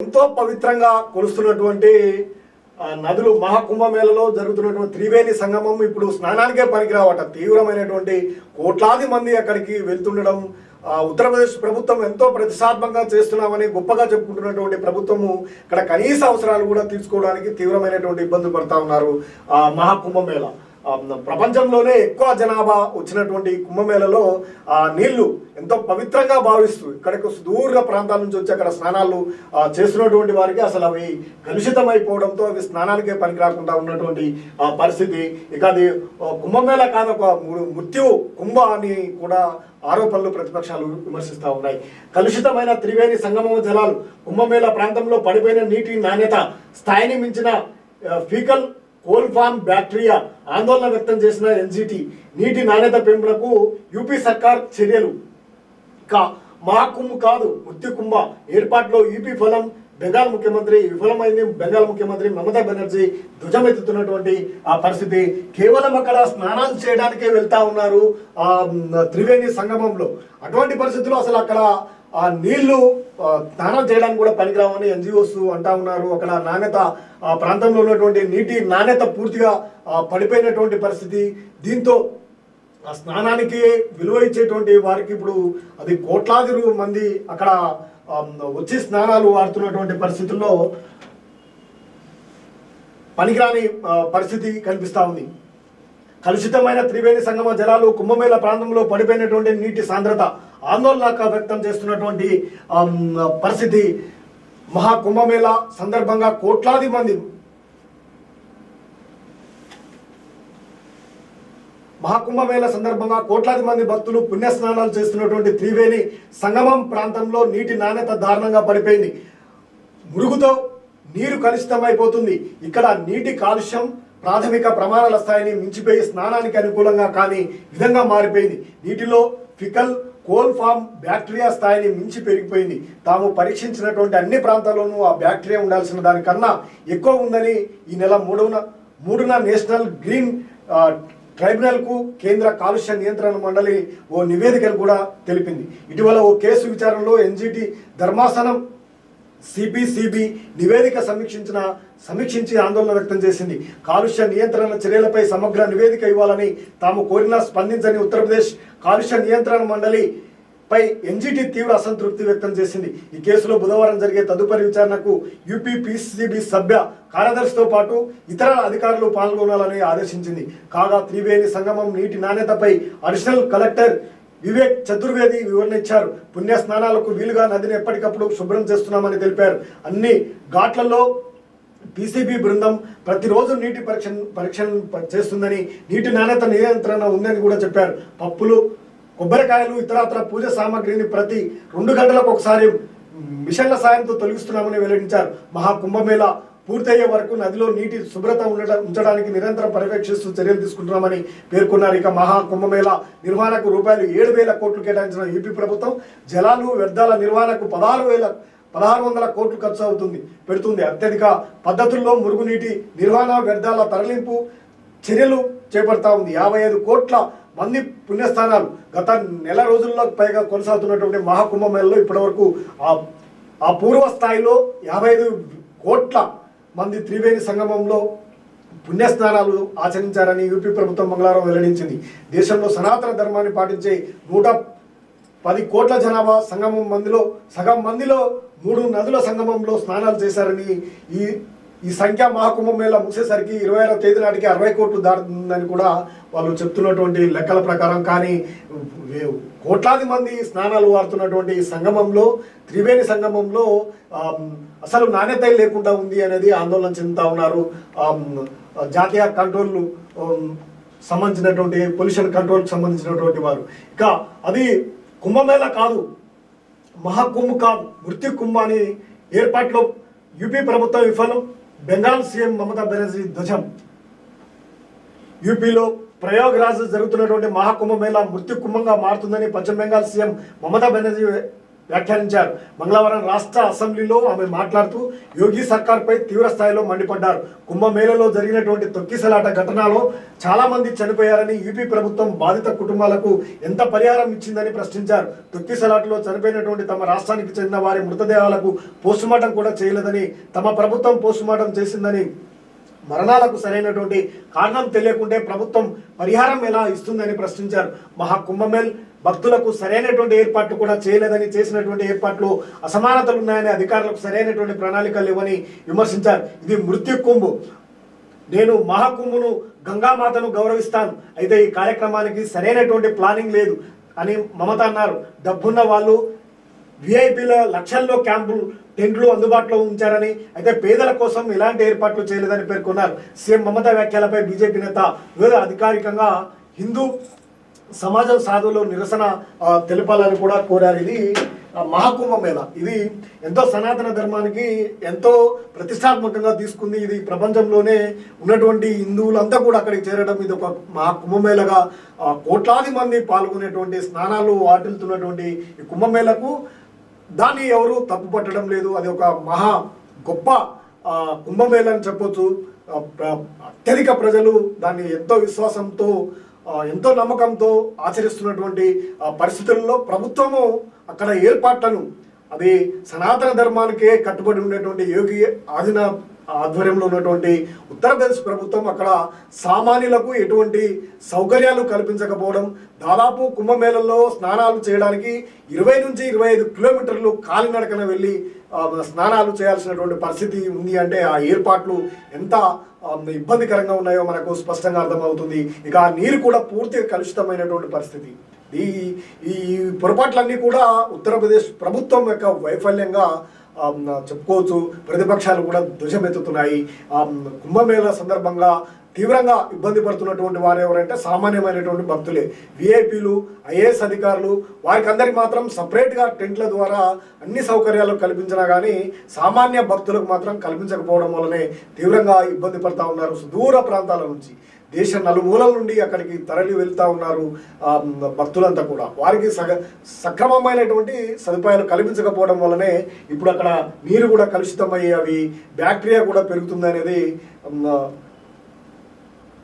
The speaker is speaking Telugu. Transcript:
ఎంతో పవిత్రంగా కొలుస్తున్నటువంటి నదులు మహాకుంభమేళలో జరుగుతున్నటువంటి త్రివేణి సంగమం ఇప్పుడు స్నానానికే పనికిరావట. తీవ్రమైనటువంటి కోట్లాది మంది అక్కడికి వెళ్తుండడం ఉత్తరప్రదేశ్ ప్రభుత్వం ఎంతో ప్రతిష్టాత్మకంగా చేస్తున్నామని గొప్పగా చెప్పుకుంటున్నటువంటి ప్రభుత్వము ఇక్కడ కనీస అవసరాలు కూడా తీర్చుకోవడానికి తీవ్రమైనటువంటి ఇబ్బందులు పడతా ఉన్నారు ఆ, మహాకుంభమేళ. ప్రపంచంలోనే ఎక్కువ జనాభా వచ్చినటువంటి కుంభమేళలో ఆ నీళ్ళు ఎంతో పవిత్రంగా భావిస్తూ ఇక్కడికి సుదూర ప్రాంతాల నుంచి వచ్చి అక్కడ స్నానాలు చేస్తున్నటువంటి వారికి అసలు అవి కలుషితం అయిపోవడంతో అవి స్నానానికే పనికిరాకుండా ఉన్నటువంటి ఆ, పరిస్థితి. ఇక అది కుంభమేళ కాదు ఒక మృత్యు కుంభ అని కూడా ఆరోపణలు ప్రతిపక్షాలు విమర్శిస్తూ ఉన్నాయి. కలుషితమైన త్రివేణి సంగమం జలాలు కుంభమేళ ప్రాంతంలో పడిపోయిన నీటి నాణ్యత స్థాయిని మించిన ఫీకల్ కోల్ ఫామ్ బ్యాక్టీరియా ఆందోళన వ్యక్తం చేసిన ఎన్జిటి నీటి నాణ్యత పెంపునకు యూపీ సర్కార్ చర్యలు. కా మా కుమ్ము కాదు ముత్తి కుంభ ఏర్పాటులో యూపీ ఫలం బెంగాల్ ముఖ్యమంత్రి విఫలమైంది బెంగాల్ ముఖ్యమంత్రి మమతా బెనర్జీ ధ్వజమెత్తుతున్నటువంటి ఆ పరిస్థితి. కేవలం అక్కడ స్నానాలు చేయడానికే వెళ్తా ఉన్నారు ఆ త్రివేణి సంగమంలో. అటువంటి పరిస్థితుల్లో అసలు అక్కడ ఆ నీళ్ళు స్నానం చేయడానికి కూడా పనికిరావని ఎన్జిఓస్ అంటా ఉన్నారు. అక్కడ నాణ్యత ఆ ప్రాంతంలో ఉన్నటువంటి నీటి నాణ్యత పూర్తిగా పడిపోయినటువంటి పరిస్థితి. దీంతో ఆ స్నానానికి విలువ ఇచ్చేటువంటి వారికి ఇప్పుడు అది కోట్లాది మంది అక్కడ వచ్చి స్నానాలు వాడుతున్నటువంటి పరిస్థితుల్లో పనికిరాని పరిస్థితి కనిపిస్తూ ఉంది. కలుషితమైన త్రివేణి సంగమ జలాలు కుంభమేళ ప్రాంతంలో పడిపోయినటువంటి నీటి సాంద్రత ఆందోళన వ్యక్తం చేస్తున్నటువంటి పరిస్థితి మహా కుంభమేళ సందర్భంగా కోట్లాది మంది మహాకుంభమేళ సందర్భంగా కోట్లాది మంది భక్తులు పుణ్యస్నానాలు చేస్తున్నటువంటి త్రివేణి సంగమం ప్రాంతంలో నీటి నాణ్యత దారుణంగా పడిపోయింది. మురుగుతో నీరు కలుషితమైపోతుంది. ఇక్కడ నీటి కాలుష్యం ప్రాథమిక ప్రమాణాల స్థాయిని మించిపోయి స్నానానికి అనుకూలంగా కాని విధంగా మారిపోయింది. నీటిలో ఫికల్ కోల్ ఫామ్ బ్యాక్టీరియా స్థాయిని మించి పెరిగిపోయింది. తాము పరీక్షించినటువంటి అన్ని ప్రాంతాల్లోనూ ఆ బ్యాక్టీరియా ఉండాల్సిన దానికన్నా ఎక్కువ ఉందని ఈ నెల మూడున మూడున నేషనల్ గ్రీన్ ట్రైబ్యునల్కు కేంద్ర కాలుష్య నియంత్రణ మండలి ఓ నివేదికను కూడా తెలిపింది. ఇటీవల ఓ కేసు విచారణలో ఎన్జిటి ధర్మాసనం సిపిసిబి నివేదిక సమీక్షించిన సమీక్షించి ఆందోళన వ్యక్తం చేసింది. కాలుష్య నియంత్రణ చర్యలపై సమగ్ర నివేదిక ఇవ్వాలని తాము కోరినా స్పందించని ఉత్తరప్రదేశ్ కాలుష్య నియంత్రణ మండలి పై ఎన్జిటి తీవ్ర అసంతృప్తి వ్యక్తం చేసింది. ఈ కేసులో బుధవారం జరిగే తదుపరి విచారణకు యూపీ పీసీబీ సభ్య కార్యదర్శితో పాటు ఇతర అధికారులు పాల్గొనాలని ఆదేశించింది. కాగా త్రివేణి సంగమం నీటి నాణ్యతపై అడిషనల్ కలెక్టర్ వివేక్ చతుర్వేది వివరణ ఇచ్చారు. పుణ్య స్నానాలకు వీలుగా నదిని ఎప్పటికప్పుడు శుభ్రం చేస్తున్నామని తెలిపారు. అన్ని ఘాట్లలో పీసీబీ బృందం ప్రతిరోజు నీటి పరీక్ష పరీక్ష ప- చేస్తుందని నీటి నాణ్యత నియంత్రణ ఉందని కూడా చెప్పారు. పప్పులు కొబ్బరికాయలు ఇతరత్ర పూజ సామాగ్రిని ప్రతి రెండు గంటలకు ఒకసారి మిషన్ల సాయంతో తొలగిస్తున్నామని వెల్లడించారు. మహాకుంభమేళ పూర్తయ్యే వరకు నదిలో నీటి శుభ్రత ఉండటం ఉంచడానికి నిరంతరం పర్యవేక్షిస్తూ చర్యలు తీసుకుంటున్నామని పేర్కొన్నారు. ఇక మహా కుంభమేళ నిర్వహణకు రూపాయలు ఏడు వేల కోట్లు కేటాయించిన ఏపీ ప్రభుత్వం జలాలు వ్యర్థాల నిర్వహణకు పదహారు వేల పదహారు వందల కోట్లు ఖర్చు అవుతుంది పెడుతుంది. అత్యధిక పద్ధతుల్లో మురుగునీటి నిర్వహణ వ్యర్థాల తరలింపు చర్యలు చేపడతా ఉంది. యాభై ఐదు కోట్ల మంది పుణ్యస్థానాలు గత నెల రోజుల్లో పైగా కొనసాగుతున్నటువంటి మహాకుంభమేళలో ఇప్పటివరకు ఆ ఆ పూర్వ స్థాయిలో యాభై ఐదు కోట్ల మంది త్రివేణి సంగమంలో పుణ్యస్నానాలు ఆచరించారని యూపీ ప్రభుత్వం మంగళవారం వెల్లడించింది. దేశంలో సనాతన ధర్మాన్ని పాటించే నూట పది కోట్ల జనాభా సంగమం మందిలో సగం మందిలో మూడు నదుల సంగమంలో స్నానాలు చేశారని ఈ ఈ సంఖ్య మహాకుంభం మేళ ముగిసేసరికి ఇరవై ఆరో తేదీ నాటికి అరవై కోట్లు దాటుతుందని కూడా వాళ్ళు చెప్తున్నటువంటి లెక్కల ప్రకారం. కానీ కోట్లాది మంది స్నానాలు వాడుతున్నటువంటి సంగమంలో త్రివేణి సంగమంలో అసలు నాణ్యత లేకుండా ఉంది అనేది ఆందోళన చెందుతా ఉన్నారు. జాతీయ కంట్రోల్ సంబంధించినటువంటి పొల్యూషన్ కంట్రోల్కి సంబంధించినటువంటి వారు. ఇక అది కుంభమేళ కాదు మహాకుంభ కాదు మృత్యు కుంభ అని ఏర్పాట్లో యూపీ ప్రభుత్వం విఫలం. బెంగాల్ సీఎం మమతా బెనర్జీ ధ్వజం. యూపీలో ప్రయోగరాజ్ జరుగుతున్నటువంటి మహాకుంభమేళ మృత్యు కుంభంగా మారుతుందని పశ్చిమ బెంగాల్ సీఎం మమతా బెనర్జీ వ్యాఖ్యానించారు. మంగళవారం రాష్ట్ర అసెంబ్లీలో ఆమె మాట్లాడుతూ యోగి సర్కార్పై తీవ్ర స్థాయిలో మండిపడ్డారు. కుంభమేళలో జరిగినటువంటి తొక్కిసలాట ఘటనలో చాలా మంది చనిపోయారని యూపీ ప్రభుత్వం బాధిత కుటుంబాలకు ఎంత పరిహారం ఇచ్చిందని ప్రశ్నించారు. తొక్కిసలాటలో చనిపోయినటువంటి తమ రాష్ట్రానికి చెందిన వారి మృతదేహాలకు పోస్టుమార్టం కూడా చేయలేదని తమ ప్రభుత్వం పోస్టుమార్టం చేసిందని మరణాలకు సరైనటువంటి కారణం తెలియకుంటే ప్రభుత్వం పరిహారం ఎలా ఇస్తుందని ప్రశ్నించారు. మహా కుంభమేల్ భక్తులకు సరైనటువంటి ఏర్పాట్లు కూడా చేయలేదని చేసినటువంటి ఏర్పాట్లు అసమానతలు ఉన్నాయని అధికారులకు సరైనటువంటి ప్రణాళికలు లేవని విమర్శించారు. ఇది మృత్యు కుంభు. నేను మహాకుంభును గంగామాతను గౌరవిస్తాను. అయితే ఈ కార్యక్రమానికి సరైనటువంటి ప్లానింగ్ లేదు అని మమత అన్నారు. డబ్బున్న వాళ్ళు విఐపీల లక్షల్లో క్యాంపులు టెంట్లు అందుబాటులో ఉంచారని అయితే పేదల కోసం ఎలాంటి ఏర్పాట్లు చేయలేదని పేర్కొన్నారు. సీఎం మమతా వ్యాఖ్యలపై బీజేపీ నేత వివిధ అధికారికంగా హిందూ సమాజం సాధువులు నిరసన తెలపాలని కూడా కోరారు. ఇది ఆ, మహాకుంభ మేళ ఇది ఎంతో సనాతన ధర్మానికి ఎంతో ప్రతిష్టాత్మకంగా తీసుకుంది. ఇది ప్రపంచంలోనే ఉన్నటువంటి హిందువులంతా కూడా అక్కడికి చేరడం ఇది ఒక మహా కుంభమేళగా కోట్లాది మంది పాల్గొనేటువంటి స్నానాలు వాటిల్తున్నటువంటి ఈ కుంభమేళకు దాన్ని ఎవరు తప్పు పట్టడం లేదు. అది ఒక మహా గొప్ప కుంభమేళ అని చెప్పొచ్చు. అత్యధిక ప్రజలు దాన్ని ఎంతో విశ్వాసంతో ఎంతో నమ్మకంతో ఆచరిస్తున్నటువంటి పరిస్థితుల్లో ప్రభుత్వము అక్కడ ఏర్పాట్లను అది సనాతన ధర్మానికే కట్టుబడి ఉండేటువంటి యోగి ఆదిన ఆధ్వర్యంలో ఉన్నటువంటి ఉత్తరప్రదేశ్ ప్రభుత్వం అక్కడ సామాన్యులకు ఎటువంటి సౌకర్యాలు కల్పించకపోవడం దాదాపు కుంభమేళల్లో స్నానాలు చేయడానికి ఇరవై నుంచి ఇరవై ఐదు కిలోమీటర్లు కాలినడకన వెళ్ళి స్నానాలు చేయాల్సినటువంటి పరిస్థితి ఉంది అంటే ఆ ఏర్పాట్లు ఎంత ఇబ్బందికరంగా ఉన్నాయో మనకు స్పష్టంగా అర్థమవుతుంది. ఇక ఆ నీరు కూడా పూర్తిగా కలుషితమైనటువంటి పరిస్థితి. ఈ ఈ పొరపాట్లన్నీ కూడా ఉత్తరప్రదేశ్ ప్రభుత్వం యొక్క వైఫల్యంగా చెప్పుకోవచ్చు. ప్రతిపక్షాలు కూడా ధ్వజమెత్తుతున్నాయి. కుంభమేళ సందర్భంగా తీవ్రంగా ఇబ్బంది పడుతున్నటువంటి వారు ఎవరంటే సామాన్యమైనటువంటి భక్తులే. విఐపీలు ఐఏఎస్ అధికారులు వారికి అందరికి మాత్రం సపరేట్గా టెంట్ల ద్వారా అన్ని సౌకర్యాలు కల్పించినా కానీ సామాన్య భక్తులకు మాత్రం కల్పించకపోవడం వల్లనే తీవ్రంగా ఇబ్బంది పడతా ఉన్నారు సుదూర ప్రాంతాల నుంచి. దేశ నలుమూలల నుండి అక్కడికి తరలి వెళ్తూ ఉన్నారు భక్తులంతా కూడా. వారికి సగ సక్రమమైనటువంటి సదుపాయాలు కల్పించకపోవడం వల్లనే ఇప్పుడు అక్కడ నీరు కూడా కలుషితమయ్యి అవి బ్యాక్టీరియా కూడా పెరుగుతుంది అనేది